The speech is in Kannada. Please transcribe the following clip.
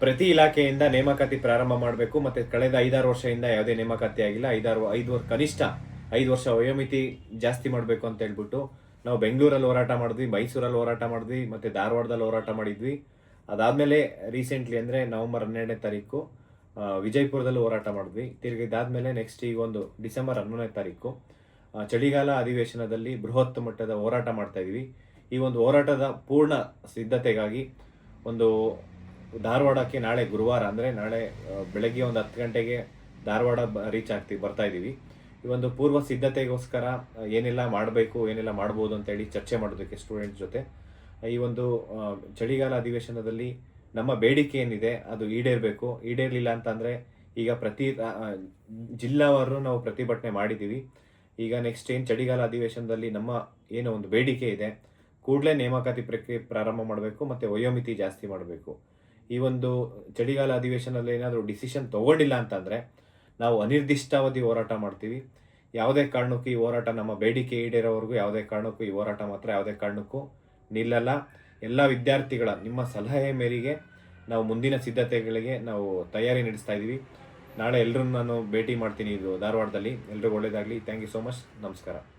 ಪ್ರತಿ ಇಲಾಖೆಯಿಂದ ನೇಮಕಾತಿ ಪ್ರಾರಂಭ ಮಾಡಬೇಕು. ಮತ್ತೆ ಕಳೆದ ಐದಾರು ವರ್ಷದಿಂದ ಯಾವುದೇ ನೇಮಕಾತಿ ಆಗಿಲ್ಲ. ಐದಾರು, ಐದು ವರ್ಷ, ಕನಿಷ್ಠ ಐದು ವರ್ಷ ವಯೋಮಿತಿ ಜಾಸ್ತಿ ಮಾಡಬೇಕು ಅಂತ ಹೇಳ್ಬಿಟ್ಟು ನಾವು ಬೆಂಗಳೂರಲ್ಲಿ ಹೋರಾಟ ಮಾಡಿದ್ವಿ, ಮೈಸೂರಲ್ಲಿ ಹೋರಾಟ ಮಾಡಿದ್ವಿ, ಮತ್ತೆ ಧಾರವಾಡದಲ್ಲಿ ಹೋರಾಟ ಮಾಡಿದ್ವಿ. ಅದಾದಮೇಲೆ ರೀಸೆಂಟ್ಲಿ ಅಂದ್ರೆ ನವೆಂಬರ್ ಹನ್ನೆರಡನೇ ತಾರೀಕು ವಿಜಯಪುರದಲ್ಲಿ ಹೋರಾಟ ಮಾಡಿದ್ವಿ. ತಿರ್ಗಿ ಇದಾದಮೇಲೆ ನೆಕ್ಸ್ಟ್ ಈಗ ಒಂದು ಡಿಸೆಂಬರ್ ಹನ್ನೊಂದನೇ ತಾರೀಕು ಚಳಿಗಾಲ ಅಧಿವೇಶನದಲ್ಲಿ ಬೃಹತ್ ಮಟ್ಟದ ಹೋರಾಟ ಮಾಡ್ತಾ ಈ ಒಂದು ಹೋರಾಟದ ಪೂರ್ಣ ಸಿದ್ಧತೆಗಾಗಿ ಒಂದು ಧಾರವಾಡಕ್ಕೆ ನಾಳೆ ಗುರುವಾರ ಅಂದರೆ ನಾಳೆ ಬೆಳಗ್ಗೆ ಒಂದು ಹತ್ತು ಗಂಟೆಗೆ ಧಾರವಾಡ ರೀಚ್ ಆಗ್ತೀವಿ, ಬರ್ತಾ ಇದ್ದೀವಿ ಈ ಒಂದು ಪೂರ್ವ ಸಿದ್ಧತೆಗೋಸ್ಕರ ಏನೆಲ್ಲ ಮಾಡಬೇಕು, ಏನೆಲ್ಲ ಮಾಡ್ಬೋದು ಅಂತೇಳಿ ಚರ್ಚೆ ಮಾಡೋದಕ್ಕೆ ಸ್ಟೂಡೆಂಟ್ಸ್ ಜೊತೆ. ಈ ಒಂದು ಚಳಿಗಾಲ ಅಧಿವೇಶನದಲ್ಲಿ ನಮ್ಮ ಬೇಡಿಕೆ ಏನಿದೆ, ಅದು ಈಡೇರಬೇಕು. ಈಡೇರಲಿಲ್ಲ ಅಂತಂದರೆ ಈಗ ಪ್ರತಿ ಜಿಲ್ಲಾವಾರು ನಾವು ಪ್ರತಿಭಟನೆ ಮಾಡಿದ್ದೀವಿ. ಈಗ ನೆಕ್ಸ್ಟ್ ಏನು ಚಳಿಗಾಲ ಅಧಿವೇಶನದಲ್ಲಿ ನಮ್ಮ ಏನು ಒಂದು ಬೇಡಿಕೆ ಇದೆ, ಕೂಡಲೇ ನೇಮಕಾತಿ ಪ್ರಕ್ರಿಯೆ ಪ್ರಾರಂಭ ಮಾಡಬೇಕು, ಮತ್ತು ವಯೋಮಿತಿ ಜಾಸ್ತಿ ಮಾಡಬೇಕು. ಈ ಒಂದು ಚಳಿಗಾಲ ಅಧಿವೇಶನದಲ್ಲಿ ಏನಾದರೂ ಡಿಸಿಷನ್ ತಗೊಂಡಿಲ್ಲ ಅಂತಂದರೆ ನಾವು ಅನಿರ್ದಿಷ್ಟಾವಧಿ ಹೋರಾಟ ಮಾಡ್ತೀವಿ. ಯಾವುದೇ ಕಾರಣಕ್ಕೂ ಈ ಹೋರಾಟ ನಮ್ಮ ಬೇಡಿಕೆ ಈಡೇರೋವರೆಗೂ ಯಾವುದೇ ಕಾರಣಕ್ಕೂ ಈ ಹೋರಾಟ ಮಾತ್ರ ಯಾವುದೇ ಕಾರಣಕ್ಕೂ ನಿಲ್ಲಲ್ಲ. ಎಲ್ಲ ವಿದ್ಯಾರ್ಥಿಗಳ, ನಿಮ್ಮ ಸಲಹೆ ಮೇರೆಗೆ ನಾವು ಮುಂದಿನ ಸಿದ್ಧತೆಗಳಿಗೆ ನಾವು ತಯಾರಿ ನಡೆಸ್ತಾ ಇದ್ದೀವಿ. ನಾಳೆ ಎಲ್ಲರೂ ನಾನು ಭೇಟಿ ಮಾಡ್ತೀನಿ ಇದು ಧಾರವಾಡದಲ್ಲಿ. ಎಲ್ರಿಗೂ ಒಳ್ಳೆಯದಾಗಲಿ. ಥ್ಯಾಂಕ್ ಯು ಸೋ ಮಚ್ ನಮಸ್ಕಾರ.